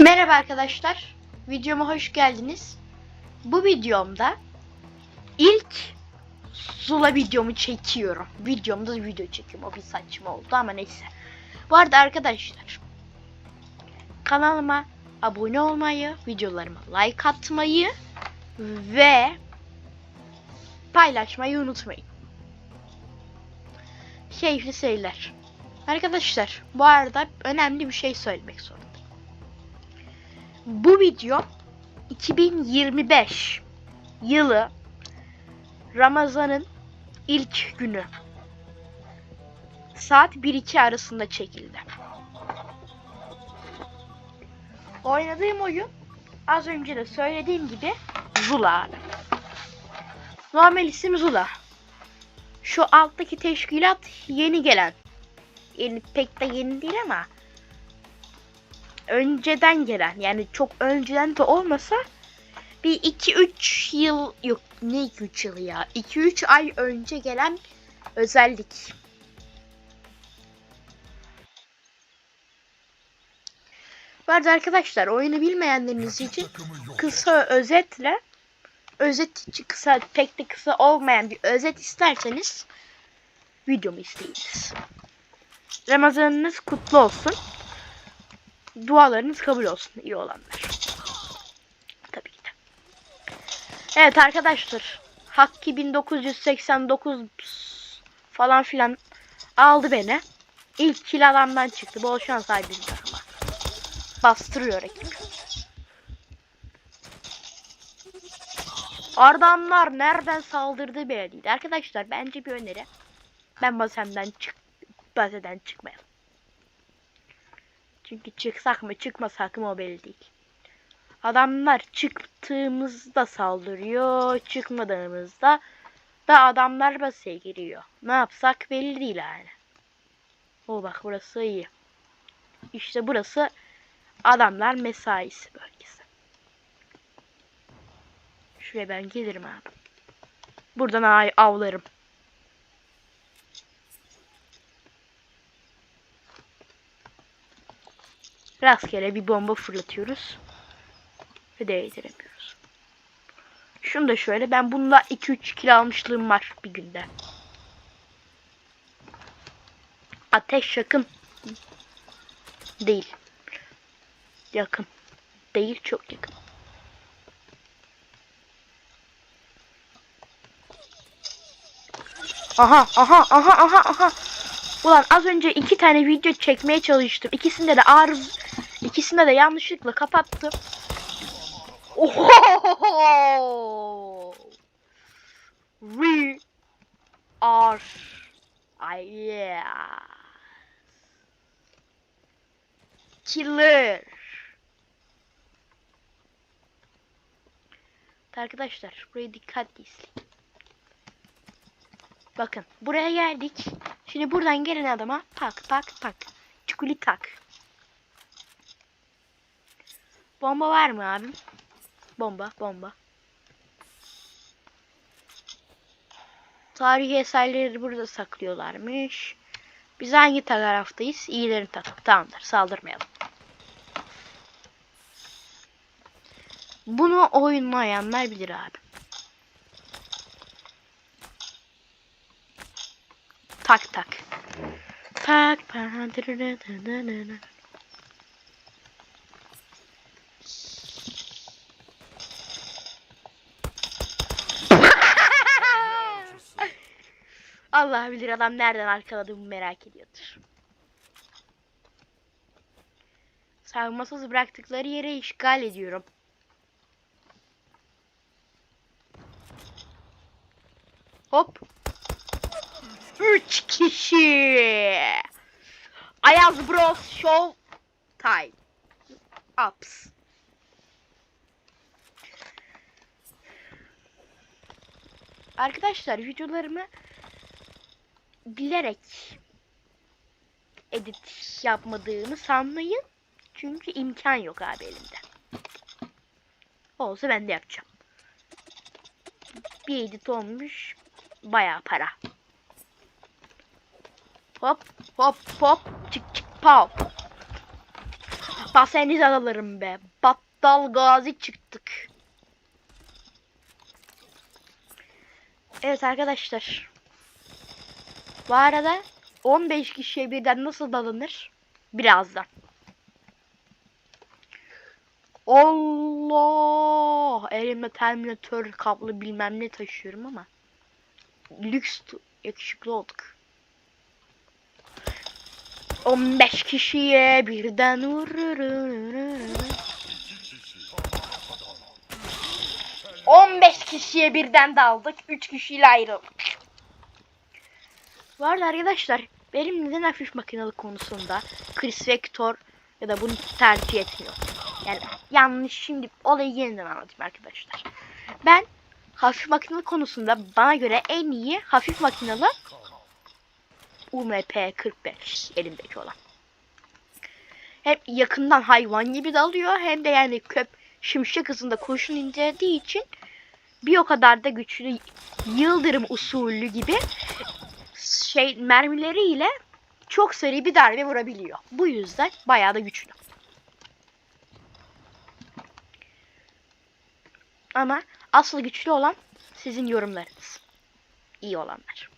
Merhaba arkadaşlar. Videoma hoş geldiniz. Bu videomda ilk Zula videomu çekiyorum. Videomda video çekiyorum. O bir saçma oldu ama neyse. Bu arada arkadaşlar kanalıma abone olmayı, videolarıma like atmayı ve paylaşmayı unutmayın. Keyifli seyirler. Arkadaşlar bu arada önemli bir şey söylemek zorundayım. Bu video 2025 yılı Ramazan'ın ilk günü. Saat 1-2 arasında çekildi. Oynadığım oyun az önce de söylediğim gibi Zula. Normal isim Zula. Şu alttaki teşkilat yeni gelen. Yeni, pek de yeni değil ama önceden gelen yani çok önceden de olmasa bir 2-3 yıl yok ne 2-3 yıl ya 2-3 ay önce gelen özellik. Bu arada arkadaşlar oyunu bilmeyenleriniz için kısa özetle özet içi kısa pek de kısa olmayan bir özet isterseniz videomu isteyiniz. Ramazanınız kutlu olsun. Dualarınız kabul olsun iyi olanlar. Tabii ki de. Evet arkadaşlar. Hakkı 1989 falan filan aldı beni. İlk kill adamdan çıktı. Bol şans aydınlar ama. Bastırıyor ekip. Adamlar nereden saldırdı belli. Arkadaşlar bence bir öneri. Ben basemden çık baseden çıkmayalım. Çünkü çıksak mı çıkmasak mı o belli değil. Adamlar çıktığımızda saldırıyor, çıkmadığımızda da adamlar basaya giriyor. Ne yapsak belli değil yani. O bak burası iyi. İşte burası adamlar mesaisi bölgesi. Şuraya ben gelirim abi. Buradan avlarım. Rastgele bir bomba fırlatıyoruz. Ve değdiremiyoruz. Şunu da şöyle. Ben bunda 2-3 kilo almışlığım var bir günde. Ateş yakın. Değil. Yakın. Değil çok yakın. Aha aha aha aha aha. Ulan az önce iki tane video çekmeye çalıştım. İkisinde de arız ikisinde de yanlışlıkla kapattım. Oho! We are yeah. Killer. Arkadaşlar burayı dikkatli. Bakın buraya geldik. Şimdi buradan gelen adama tak tak tak. Çukuli tak. Bomba var mı abim? Bomba, bomba. Tarihi eserleri burada saklıyorlarmış. Biz hangi taraftayız? İyilerin tarafı. Tamamdır. Saldırmayalım. Bunu oynayanlar bilir abi. Tak tak. Tak tak. Allah bilir adam nereden arkaladığımı merak ediyordur. Savunmasız bıraktıkları yere işgal ediyorum. Hop. Üç kişi. Ayaz Bros Show Time. Ups. Arkadaşlar videolarımı bilerek edit yapmadığımı sanmayın. Çünkü imkan yok abi elimde. Olsa ben de yapacağım. Bir edit olmuş. Bayağı para. Hop hop hop çık çık pav. Baseniz alırım be. Battal gazi çıktık. Evet arkadaşlar. Bu arada 15 kişiye birden nasıl dalınır? Birazdan. Allah! Elimde Terminator kablo bilmem ne taşıyorum ama. Lüks yakışıklı olduk. 15 kişiye birden vururum. 15 kişiye birden daldık. 3 kişiyle ayrıldık. Bu arada arkadaşlar benim neden hafif makinalı konusunda Chris Vector ya da bunu tercih etmiyorum. Yani yanlış şimdi olayı yeniden anlatayım arkadaşlar. Ben hafif makinalı konusunda bana göre en iyi hafif makinalı UMP 45 elimdeki olan. Hem yakından hayvan gibi dalıyor hem de yani köp şimşek hızında kurşun indirdiği için bir o kadar da güçlü yıldırım usulü gibi şey mermileriyle çok seri bir darbe vurabiliyor. Bu yüzden bayağı da güçlü. Ama asıl güçlü olan sizin yorumlarınız. İyi olanlar.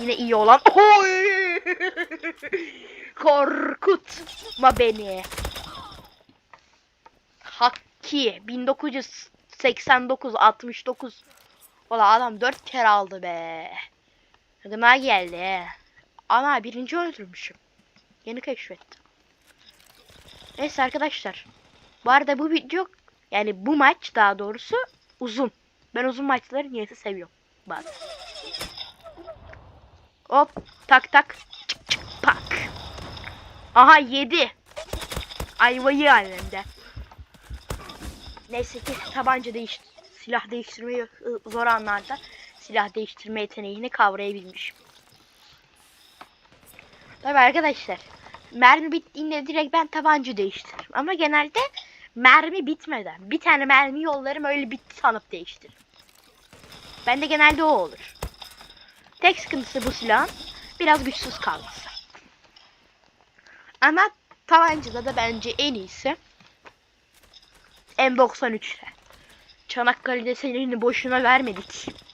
Yine iyi olan. Oy! Korkutma beni. Hakki 1989 69 Valla adam 4 kere aldı be. Gına geldi. Ana birinci öldürmüşüm. Yeni keşfettim. Neyse arkadaşlar. Bu arada bu video yani bu maç daha doğrusu uzun. Ben uzun maçları niyeyse seviyorum. Bazen. Hop tak tak çık çık pak. Aha yedi. Ayvayı alemde. Neyse ki tabanca değiş silah değiştirmeyi zor anlarda silah değiştirme yeteneğini kavrayabilmişim. Tabii arkadaşlar mermi bittiğinde direkt ben tabanca değiştiririm. Ama genelde mermi bitmeden bir tane mermi yollarım öyle bitti sanıp değiştiririm. Bende genelde o olur. Tek sıkıntısı bu silahın biraz güçsüz kalması. Ama tabancada da bence en iyisi M93'te. Çanakkale'de senin boşuna vermedik.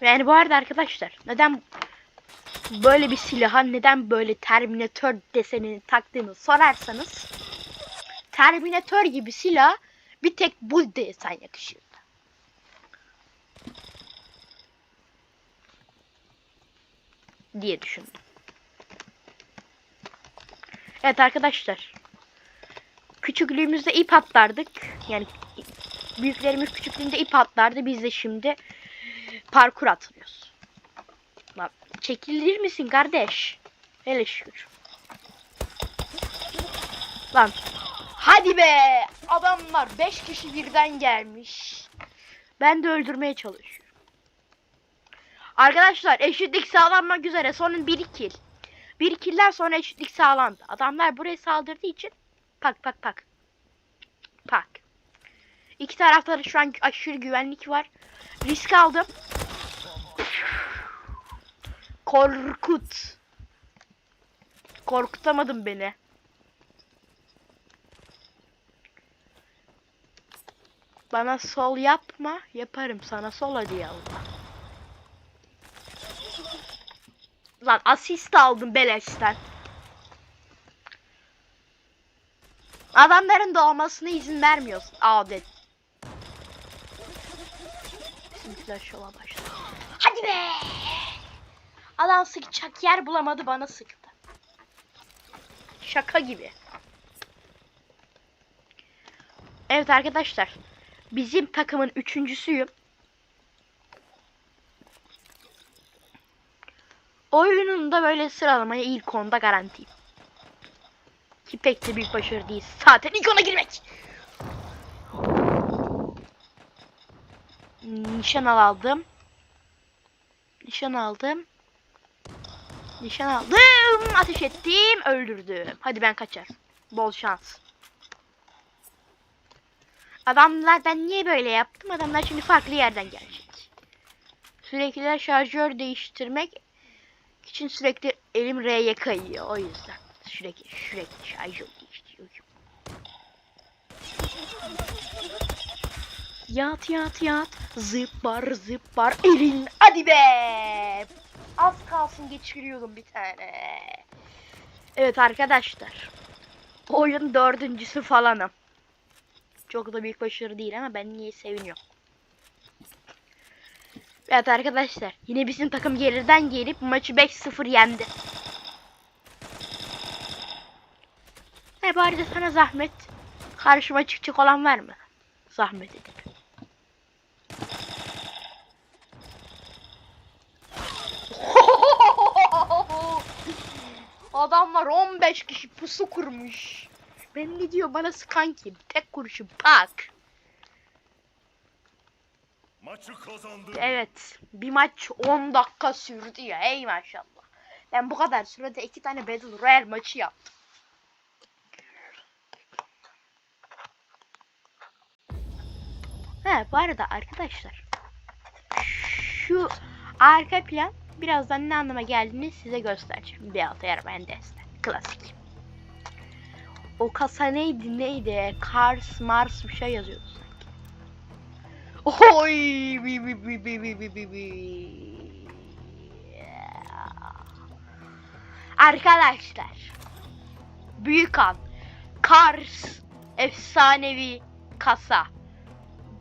Yani bu arada arkadaşlar neden böyle bir silaha neden böyle Terminator desenini taktığını sorarsanız Terminator gibi silah bir tek bu desen yakışır. diye düşündüm. Evet arkadaşlar. Küçüklüğümüzde ip atlardık. Yani büyüklerimiz küçüklüğünde ip atlardı. Biz de şimdi parkur atlıyoruz. Lan çekilir misin kardeş? Hele şükür. Lan hadi be! Adamlar 5 kişi birden gelmiş. Ben de öldürmeye çalışıyorum. Arkadaşlar eşitlik sağlanmak üzere. Sonun 1 kill. Bir kill'den sonra eşitlik sağlandı. Adamlar buraya saldırdığı için pak pak pak. Pak. İki tarafta da şu an aşırı güvenlik var. Risk aldım. Korkut. Korkutamadın beni. Bana sol yapma. Yaparım sana sol hadi yallah. Lan asist aldım beleşten. Adamların doğmasına izin vermiyorsun. Adet. Bizimkiler şova başladı. Hadi be! Adam sıkacak yer bulamadı bana sıktı. Şaka gibi. Evet arkadaşlar. Bizim takımın üçüncüsüyüm. Oyununda böyle sıralamaya ilk onda garantiyim. Ki pek de büyük başarı değil. Zaten ilk ona girmek. Nişan aldım. Nişan aldım. Nişan aldım. Ateş ettim. Öldürdüm. Hadi ben kaçar. Bol şans. Adamlar ben niye böyle yaptım? Adamlar şimdi farklı yerden gelecek. Sürekli şarjör değiştirmek için sürekli elim R'ye kayıyor. O yüzden sürekli sürekli şarjör değiştiriyorum. Yat yat yat. Zıplar zıplar elin. Hadi be. Az kalsın geçiriyordum bir tane. Evet arkadaşlar. Oyun dördüncüsü falanım. Çok da büyük başarı değil ama ben niye seviniyorum. Evet arkadaşlar. Yine bizim takım geriden gelip maçı 5-0 yendi. He bari de sana zahmet. Karşıma çıkacak olan var mı? Zahmet edip. Adamlar 15 kişi pusu kurmuş. Ben ne diyor bana sıkan kim? Tek kurşun pak. Maçı kazandı. Evet. Bir maç 10 dakika sürdü ya. Ey maşallah. Ben bu kadar sürede iki tane Battle Royale maçı yaptım. He bu arada arkadaşlar. Şu arka plan Birazdan ne anlama geldiğini size göstereceğim. Bir altı yaramayan deste. Klasik. O kasa neydi neydi? Kars, Mars bir şey yazıyordu sanki. Oy! Bi bi bi bi bi bi bi bi. Arkadaşlar. Büyük an. Kars efsanevi kasa.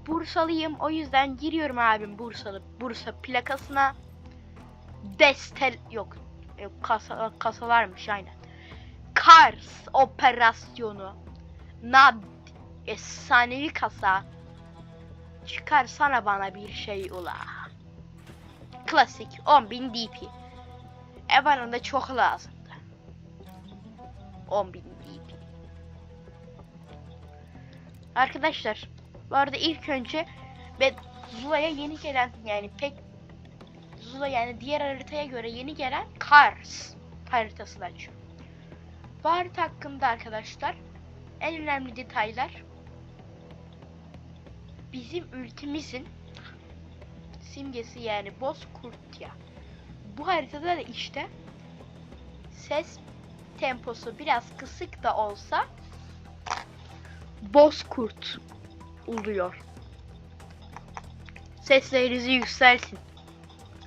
Bursalıyım o yüzden giriyorum abim Bursalı Bursa plakasına. Destel yok. Yok kasa kasalarmış aynen. Cars operasyonu. Nad efsanevi kasa. Çıkarsana bana bir şey ula. Klasik 10.000 DP. E da çok lazımdı. 10.000 DP. Arkadaşlar bu arada ilk önce ben Zula'ya yeni gelen yani pek Zula yani diğer haritaya göre yeni gelen Cars haritasını açıyorum. Bu harita hakkında arkadaşlar en önemli detaylar bizim ülkemizin simgesi yani Bozkurt ya. Bu haritada da işte ses temposu biraz kısık da olsa Bozkurt oluyor. Seslerinizi yükseltin.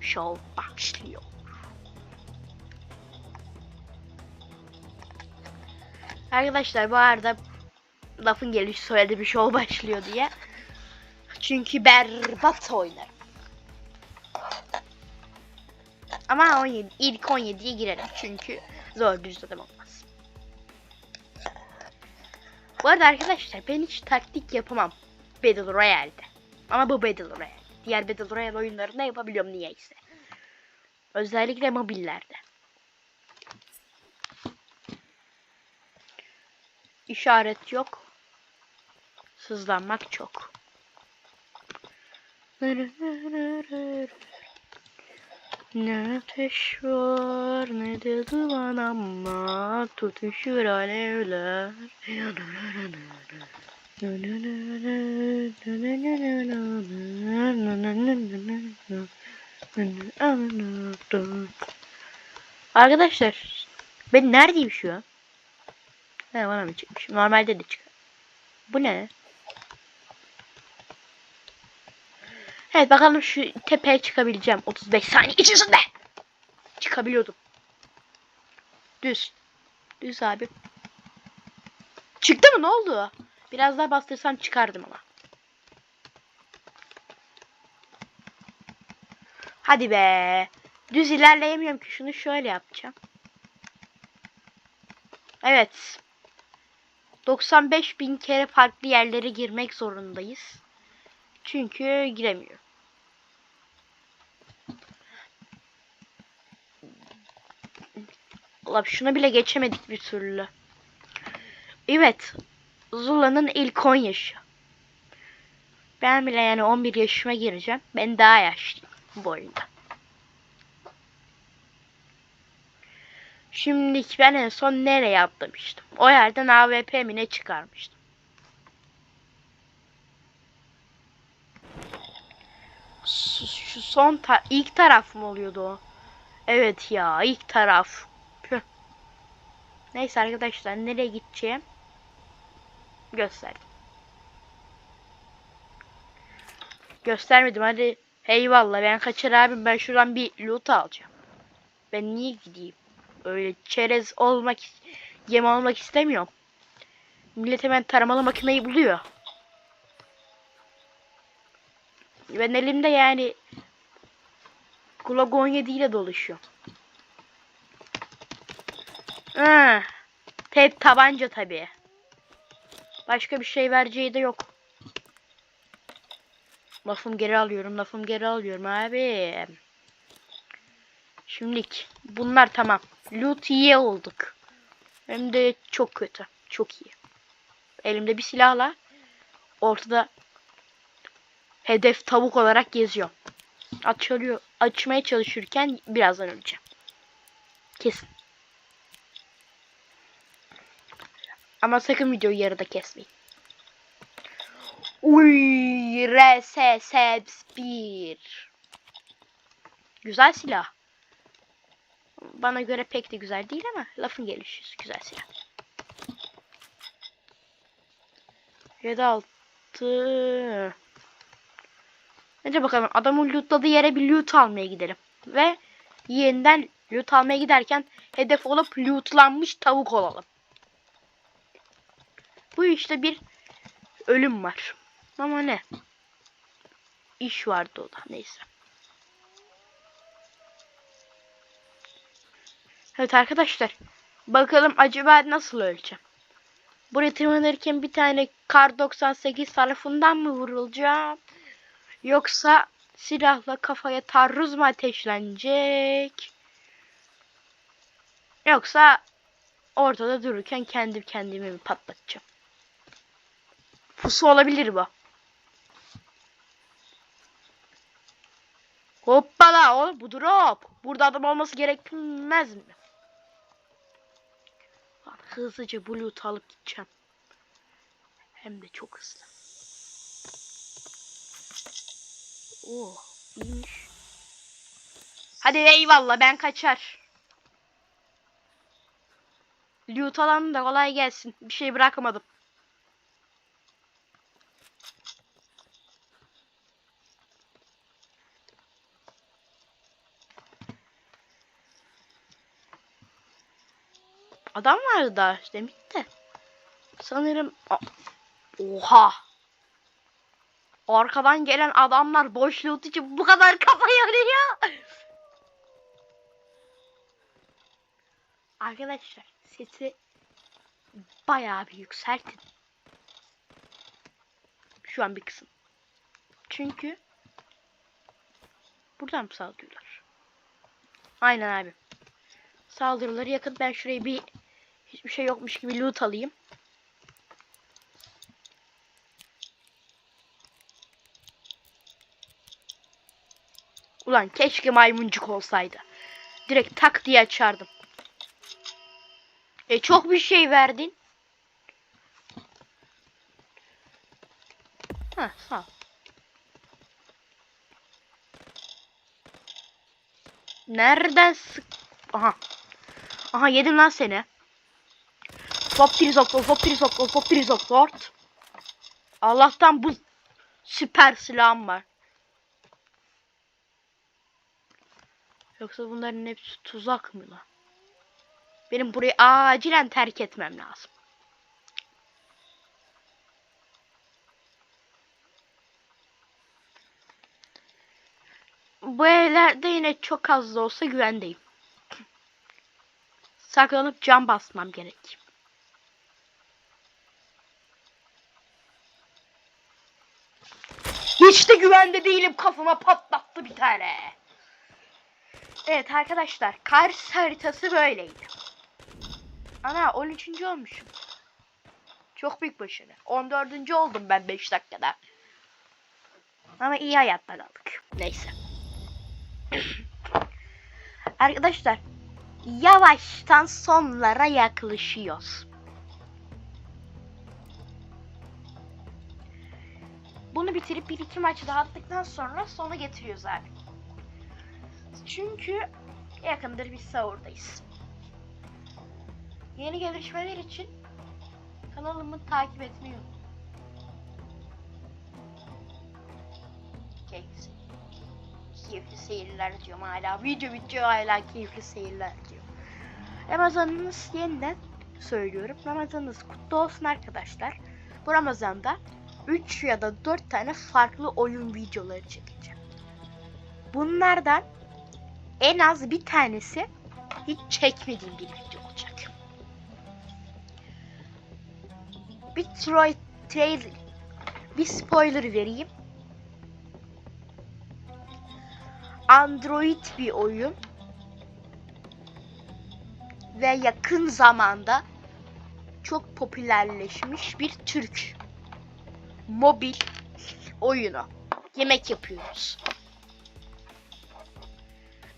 Show başlıyor. Arkadaşlar bu arada lafın gelişi söyledi bir show başlıyor diye. Çünkü berbat oynarım. Ama 17, ilk 17'ye girerim çünkü zor düz adam olmaz. Bu arada arkadaşlar ben hiç taktik yapamam Battle Royale'de. Ama bu Battle Royale. Diğer Battle Royale oyunlarında yapabiliyorum niyeyse. Özellikle mobillerde. İşaret yok. Sızlanmak çok. Ne ateş var ne de duman ama tutuşur alevler. Arkadaşlar ben neredeyim şu an? He bana mı çıkmış? Normalde de çıkar. Bu ne? Evet bakalım şu tepeye çıkabileceğim. 35 saniye içerisinde. Çıkabiliyordum. Düz. Düz abi. Çıktı mı ne oldu? Biraz daha bastırsam çıkardım ama. Hadi be. Düz ilerleyemiyorum ki şunu şöyle yapacağım. Evet. 95 bin kere farklı yerlere girmek zorundayız. Çünkü giremiyor. Allah şuna bile geçemedik bir türlü. Evet. Zula'nın ilk 10 yaşı. Ben bile yani 11 yaşıma gireceğim. Ben daha yaşlıyım bu oyunda. Şimdi ben en son nereye atlamıştım? O yerden AWP mi ne çıkarmıştım? Şu, son ta ilk taraf mı oluyordu o? Evet ya ilk taraf. Neyse arkadaşlar nereye gideceğim? Gösterdim. Göstermedim hadi. Eyvallah ben kaçar abim ben şuradan bir loot alacağım. Ben niye gideyim? Öyle çerez olmak yem olmak istemiyorum. Millet hemen taramalı makineyi buluyor. Ben elimde yani Glock 17 ile dolaşıyorum. Ha, tek tabanca tabii. Başka bir şey vereceği de yok. Lafım geri alıyorum, lafım geri alıyorum abi. Şimdilik bunlar tamam. Loot iyi olduk. Hem de çok kötü. Çok iyi. Elimde bir silahla ortada hedef tavuk olarak geziyorum. Açılıyor, açmaya çalışırken birazdan öleceğim. Kesin. Ama sakın videoyu yarıda kesmeyin. Uy, RSS 1. Güzel silah. Bana göre pek de güzel değil ama lafın gelişi güzel silah. 7 6 Hadi bakalım adamın lootladığı yere bir loot almaya gidelim. Ve yeniden loot almaya giderken hedef olup lootlanmış tavuk olalım. Bu işte bir ölüm var. Ama ne? İş vardı o da neyse. Evet arkadaşlar. Bakalım acaba nasıl öleceğim. Buraya tırmanırken bir tane kar 98 tarafından mı vurulacağım? Yoksa silahla kafaya taarruz mu ateşlenecek? Yoksa ortada dururken kendi kendimi mi patlatacağım? Pusu olabilir bu. Hoppala oğlum bu drop. Burada adam olması gerekmez mi? Hızlıca loot'u alıp gideceğim. Hem de çok hızlı. Oh iyiymiş. Hadi eyvallah ben kaçar. Loot alanı da kolay gelsin. Bir şey bırakamadım. Adam vardı daha demek de. Sanırım Oha. Arkadan gelen adamlar boş loot için bu kadar kafa yarıyor. Arkadaşlar sesi bayağı bir yükseltin. Şu an bir kısım. Çünkü buradan mı saldırıyorlar? Aynen abi. Saldırıları yakın. Ben şurayı bir hiçbir şey yokmuş gibi loot alayım. Ulan keşke maymuncuk olsaydı. Direkt tak diye açardım. E çok bir şey verdin. Ha ol. Nereden sık... Aha. Aha yedim lan seni. Trizok hop trizok hop trizok lord. Allah'tan bu süper silahım var. Yoksa bunların hepsi tuzak mı lan? Benim burayı acilen terk etmem lazım. Bu evlerde yine çok az da olsa güvendeyim. Saklanıp cam basmam gerek. Hiç de güvende değilim kafama patlattı bir tane. Evet arkadaşlar Kars haritası böyleydi. Ana 13. olmuşum. Çok büyük başarı. 14. oldum ben 5 dakikada. Ama iyi hayatlar aldık. Neyse. Arkadaşlar yavaştan sonlara yaklaşıyoruz. Bunu bitirip bir iki maç daha attıktan sonra sona getiriyoruz abi. Çünkü yakındır biz sahurdayız. Yeni gelişmeler için kanalımı takip etmeyi unutmayın. Keyifli, keyifli seyirler diyorum hala. Video bitiyor hala keyifli seyirler diyor. Ramazanınız yeniden söylüyorum. Ramazanınız kutlu olsun arkadaşlar. Bu Ramazan'da 3 ya da 4 tane farklı oyun videoları çekeceğim. Bunlardan en az bir tanesi hiç çekmediğim bir video olacak. Bir Troy trailer, bir spoiler vereyim. Android bir oyun ve yakın zamanda çok popülerleşmiş bir Türk mobil oyunu. Yemek yapıyoruz.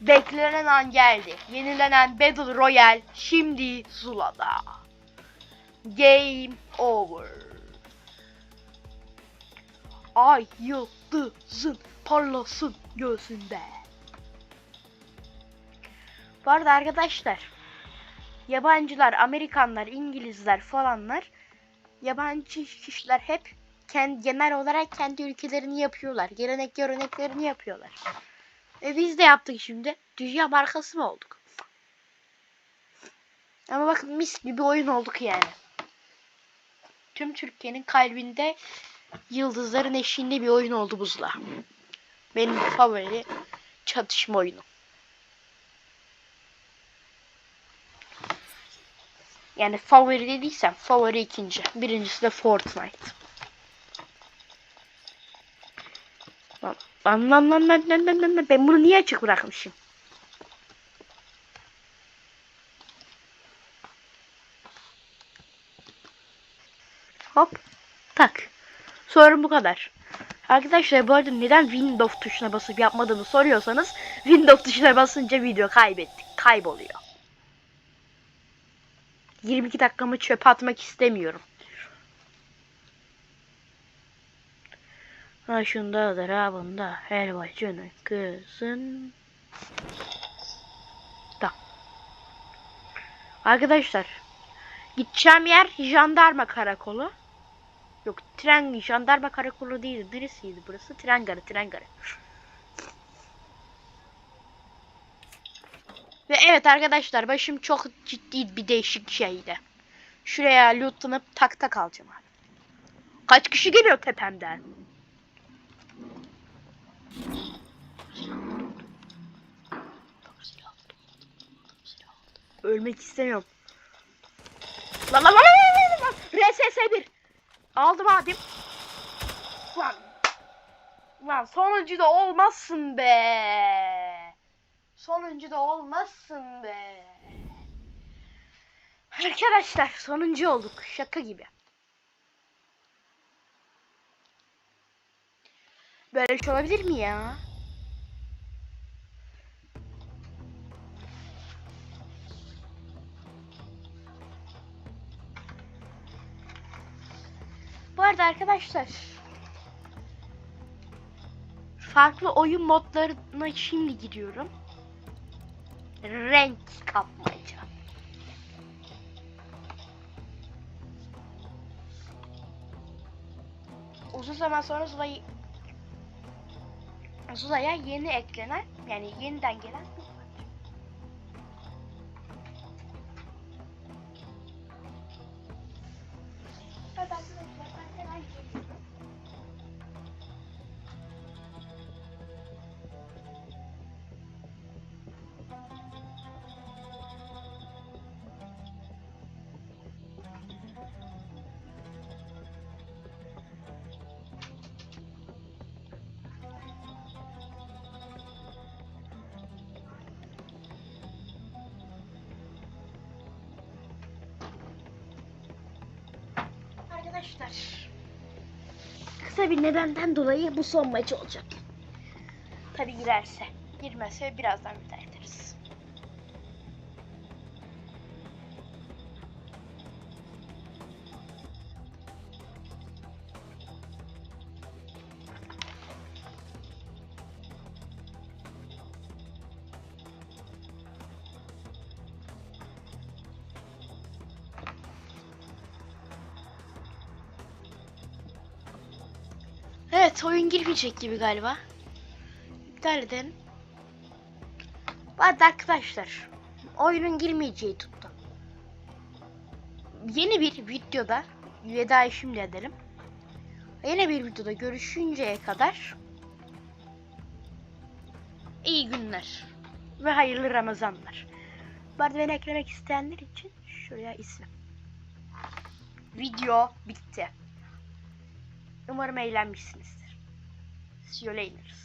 Beklenen an geldi. Yenilenen Battle Royale şimdi Zula'da. Game over. Ay yıldızın parlasın gözünde. Bu arada arkadaşlar yabancılar, Amerikanlar, İngilizler falanlar yabancı kişiler hep kendi, genel olarak kendi ülkelerini yapıyorlar. Gelenek göreneklerini yapıyorlar. E biz de yaptık şimdi. Dünya markası mı olduk? Ama bakın mis gibi oyun olduk yani. Tüm Türkiye'nin kalbinde yıldızların eşiğinde bir oyun oldu buzla. Benim favori çatışma oyunu. Yani favori dediysem favori ikinci. Birincisi de Fortnite. Lan lan lan lan lan lan lan. Ben bunu niye açık bırakmışım? Hop. Tak. Sorun bu kadar. Arkadaşlar bu arada neden Windows tuşuna basıp yapmadığımı soruyorsanız Windows tuşuna basınca video kaybettik. Kayboluyor. 22 dakikamı çöpe atmak istemiyorum. Ha şundadır ha bunda. Helvacının kızın. Da. Arkadaşlar. Gideceğim yer jandarma karakolu. Yok tren jandarma karakolu değil. Neresiydi burası? Tren garı tren garı. Ve evet arkadaşlar başım çok ciddi bir değişik şeydi. Şuraya lootlanıp tak tak alacağım abi. Kaç kişi geliyor tepemden? Ölmek istemiyorum. Lan lan lan lan lan lan. RSS 1. Aldım abim. Lan. Lan sonuncu da olmazsın be. Sonuncu da olmazsın be. Arkadaşlar sonuncu olduk. Şaka gibi. Böyle bir şey olabilir mi ya? Bu arada arkadaşlar farklı oyun modlarına şimdi gidiyorum. Renk kapmaca. Uzun zaman sonra Zula'yı Zula'ya yeni eklenen yani yeniden gelen Arkadaşlar kısa bir nedenden dolayı bu son maç olacak. Tabi girerse. Girmezse birazdan Evet oyun girmeyecek gibi galiba. İptal edelim. Hadi arkadaşlar. Oyunun girmeyeceği tuttu. Yeni bir videoda vedayı şimdi edelim. Yeni bir videoda görüşünceye kadar iyi günler ve hayırlı Ramazanlar. Bu arada beni eklemek isteyenler için şuraya ismim. Video bitti. Umarım eğlenmişsinizdir. See you later.